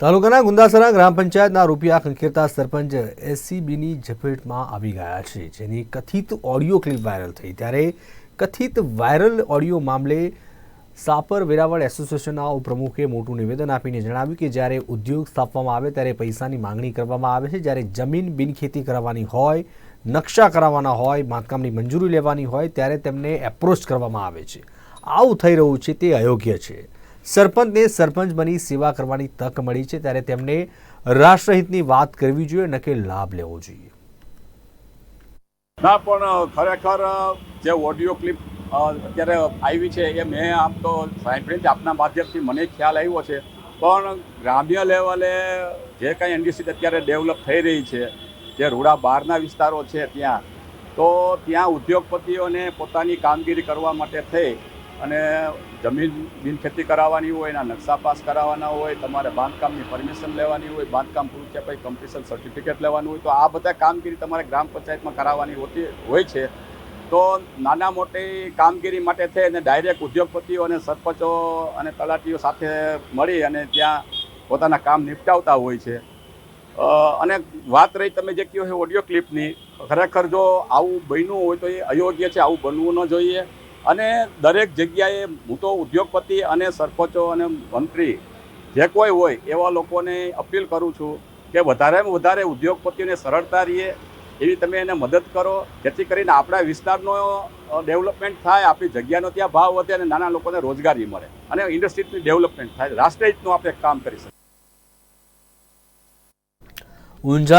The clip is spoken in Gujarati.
તાલુકાના ગુંદાસરા ગ્રામ પંચાયતના રૂપિયા ખંખેરતા સરપંચ એસસીબીની ઝપેટમાં આવી ગયા છે, જેની કથિત ઓડિયો ક્લિપ વાયરલ થઈ. ત્યારે કથિત વાયરલ ઓડિયો મામલે સાપર વેરાવળ એસોસિએશનના ઉપપ્રમુખે મોટું નિવેદન આપીને જણાવ્યું કે જ્યારે ઉદ્યોગ સ્થાપવામાં આવે ત્યારે પૈસાની માંગણી કરવામાં આવે છે. જ્યારે જમીન બિનખેતી કરાવવાની હોય, નકશા કરાવવાના હોય, બાંધકામની મંજૂરી લેવાની હોય, ત્યારે તેમને એપ્રોચ કરવામાં આવે છે. આવું થઈ રહ્યું છે, તે અયોગ્ય છે. સરપંચને સરપંચ બની સેવા કરવાની તક મળી છે, ત્યારે તેમને રાષ્ટ્રહિતની વાત કરવી જોઈએ ન લાભ લેવો જોઈએ. ના, પણ ખરેખર જે ઓડિયો ક્લિપ અત્યારે આવી છે એ મેં આમ તો સાંભળીને આપના માધ્યમથી મને ખ્યાલ આવ્યો છે. પણ ગ્રામ્ય લેવલે જે કાંઈ ઇન્ડસ્ટ્રી અત્યારે ડેવલપ થઈ રહી છે, જે રૂડા બહારના વિસ્તારો છે ત્યાં, તો ત્યાં ઉદ્યોગપતિઓને પોતાની કામગીરી કરવા માટે થઈ અને જમીન બિનખેતી કરાવવાની હોય, એના નકશા પાસ કરાવવાના હોય, તમારે બાંધકામની પરમિશન લેવાની હોય, બાંધકામ પૂરું થયા પછી કમ્પ્લીશન સર્ટિફિકેટ લેવાનું હોય, તો આ બધા કામગીરી તમારે ગ્રામ પંચાયતમાં કરાવવાની હોતી, હોય છે. તો નાના મોટી કામગીરી માટે થઈને ડાયરેક્ટ ઉદ્યોગપતિઓ અને સરપંચો અને તલાટીઓ સાથે મળી અને ત્યાં પોતાના કામ નિપટાવતા હોય છે. અને વાત રહી તમે જે કહ્યું છે ઓડિયો ક્લિપની ખરેખર જો આવું બન્યું હોય તો એ અયોગ્ય છે, આવું બનવું ન જોઈએ. અને દરેક જગ્યાએ હું તો ઉદ્યોગપતિ અને સરપંચો અને મંત્રી જે કોઈ હોય એવા લોકોને અપીલ કરું છું કે વધારેમાં વધારે ઉદ્યોગપતિઓને સરળતા રહીએ એવી તમે એને મદદ કરો. જેથી કરીને આપણા વિસ્તારનો ડેવલપમેન્ટ થાય, આપણી જગ્યાનો ત્યાં ભાવ વધે અને નાના લોકોને રોજગારી મળે અને ઇન્ડસ્ટ્રીની ડેવલપમેન્ટ થાય. રાષ્ટ્રહિતનું આપણે કામ કરી શકીએ. ઊંઝા